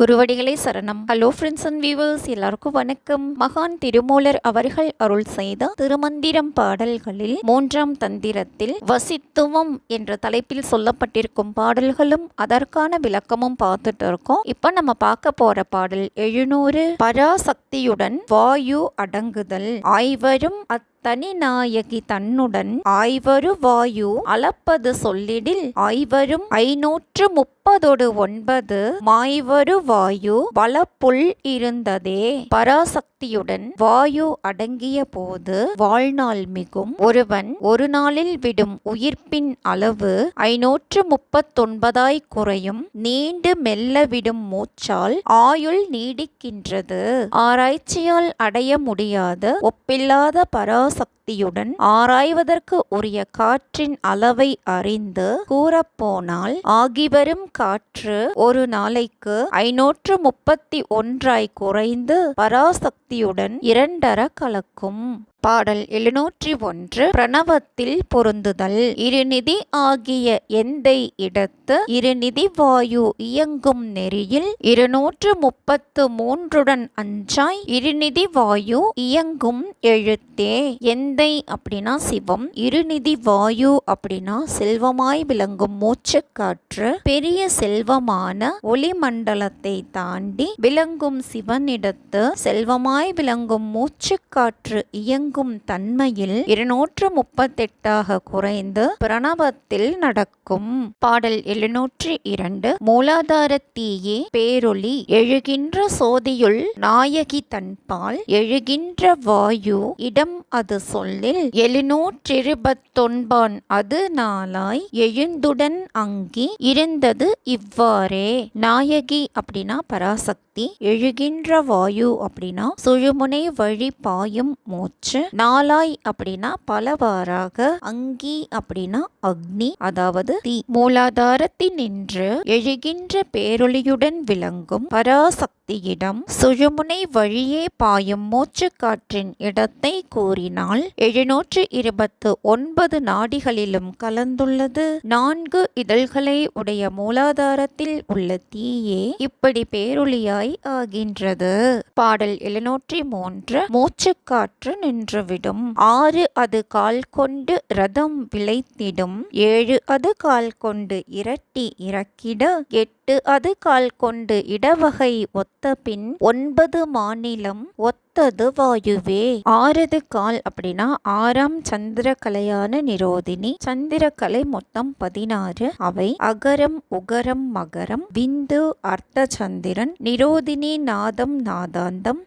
குருவடிகளை சரணம். Hello friends and viewers எல்லாருக்கும் வணக்கம். மகான் திருமூலர் அவர்கள் அருள் செய்த திருமந்திரம் பாடல்களில் மூன்றாம் தந்திரத்தில் வசித்துவம் என்ற தலைப்பில் சொல்லப்பட்டிருக்கும் பாடல்களும் அதற்கான விளக்கமும் பார்த்துட்டு இருக்கோம். இப்போ நம்ம பார்க்க போற பாடல் எழுநூறு பராசக்தியுடன் வாயு அடங்குதல். ஆய்வரும் அத் தனிநாயகி தன்னுடன் ஆய்வரு வாயு அளப்பது சொல்லிடில் ஆய்வரும் ஐநூற்று முப்பதொடு ஒன்பது மாய்வரு வாயு வளப்புள் இருந்ததே. பராசக்தியுடன் வாயு அடங்கிய போது வாழ்நாள் மிகும். ஒருவன் ஒரு நாளில் விடும் உயிர்ப்பின் அளவு ஐநூற்று முப்பத்தொன்பதாய் குறையும். நீண்டு மெல்ல விடும் மூச்சால் ஆயுள் நீடிக்கின்றது. ஆராய்ச்சியால் அடைய முடியாத ஒப்பில்லாத பராசக்தியுடன் ஆராய்வதற்கு உரிய காற்றின் அளவை அறிந்து கூறப்போனால் ஆகிவரும் காற்று ஒரு நாளைக்கு ஐநூற்று முப்பத்தி ஒன்றாய் குறைந்து பராசக்தியுடன் இரண்டர கலக்கும். பாடல் எழுநூற்றி ஒன்று. பிரணவத்தில் பொருந்துதல். இருநிதி ஆகிய எந்தை இடத்து இருநிதி வாயு இயங்கும் நெறியில் இருநூற்று முப்பத்து மூன்றுடன் அஞ்சாய் இருநிதி வாயு இயங்கும் எழுத்தே. எந்தை அப்படின்னா சிவம் இருநிதி வாயு அப்படின்னா செல்வமாய் விளங்கும் மூச்சுக்காற்று பெரிய செல்வமான ஒளிமண்டலத்தை தாண்டி விளங்கும் சிவனிடத்து செல்வமாய் விளங்கும் மூச்சுக்காற்று இயங்கும் இயங்கும் தன்மையில் இருநூற்று முப்பத்தெட்டாக குறைந்து பிரணவத்தில் நடக்கும். பாடல் எழுநூற்றி இரண்டு மூலாதார தீயே பேரொளி எழுகின்ற சோதியுள் நாயகி தன்பால் எழுகின்ற வாயு இடம் அது சொல்லில் எழுநூற்றிருபத்தொன்பான். அது நாளாய் எழுந்துடன் அங்கி இருந்தது இவ்வாறே. நாயகி அப்படின்னா பராசக்தி. எழுகின்ற வாயு அப்படின்னா சுழுமுனை வழி பாயும் மூச்சு நாளாய் அப்படின்னா பலவாறாக அங்கி அப்படின்னா அக்னி அதாவது தீ. மூலாதாரத்தினின்று எழுகின்ற பேரொளியுடன் விளங்கும் பராசக்தியிடம் சுழுமுனை வழியே பாயும் மூச்சு காற்றின் இடத்தை கூறினால் எழுநூற்று இருபத்து ஒன்பது நாடிகளிலும் கலந்துள்ளது. நான்கு இதழ்களை உடைய மூலாதாரத்தில் உள்ள தீயே இப்படி பேரொளியாய் ஆகின்றது. பாடல் எழுநூற்றி மூன்று மூச்சுக்காற்று நின்றுவிடும். ஆறு அது கால் கொண்டு ரதம் விளைத்திடும். ஏழு அது கால் கொண்டு இரட்டி இறக்கிட. எட்டு அது கால் கொண்டு இடவகை ஒத்த பின் ஒன்பது மாநிலம் ஒத்த ஒத்தது வாயுவே. ஆறது கால் அப்படின்னா ஆறாம் சந்திரகலையான நிரோதினி. சந்திரகலை மொத்தம் பதினாறு. அவை அகரம் உகரம் மகரம் பிந்து அர்த்த சந்திரன் நிரோதினி நாதம் நாதாந்தம்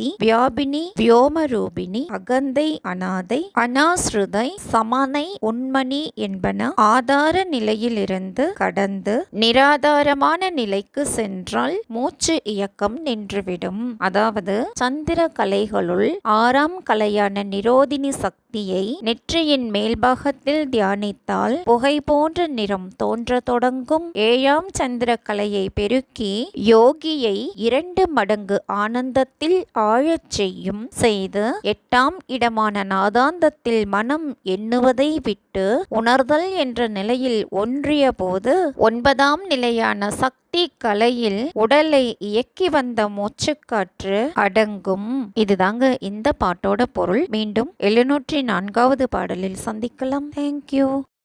சக்தி வியாபினி வியோமரூபிணி அகந்தை அனாதை அனாஸ்ருதை சமனை உண்மணி என்பன ஆதார நிலையிலிருந்து கடந்து நிராதாரமான நிலைக்கு சென்றால் மூச்சு இயக்கம் நின்றுவிடும். அதாவது சந்திர கலைகளுள் ஆறாம் கலையான நிரோதினி சக்தியை நெற்றியின் மேல்பாகத்தில் தியானித்தால் புகை போன்ற நிறம் தோன்ற தொடங்கும். ஏழாம் சந்திர கலையை பெருக்கி யோகியை இரண்டு மடங்கு ஆனந்தத்தில் வாழச் செய்யும் செய்து எட்டாம் இடமான நாதாந்தத்தில் மனம் எண்ணுவதை விட்டு உணர்தல் என்ற நிலையில் ஒன்றிய போது ஒன்பதாம் நிலையான சக்தி கலையில் உடலை இயக்கி வந்த மூச்சுக்காற்று அடங்கும். இதுதாங்க இந்த பாட்டோட பொருள். மீண்டும் எழுநூற்றி நான்காவது பாடலில் சந்திக்கலாம். தேங்க்யூ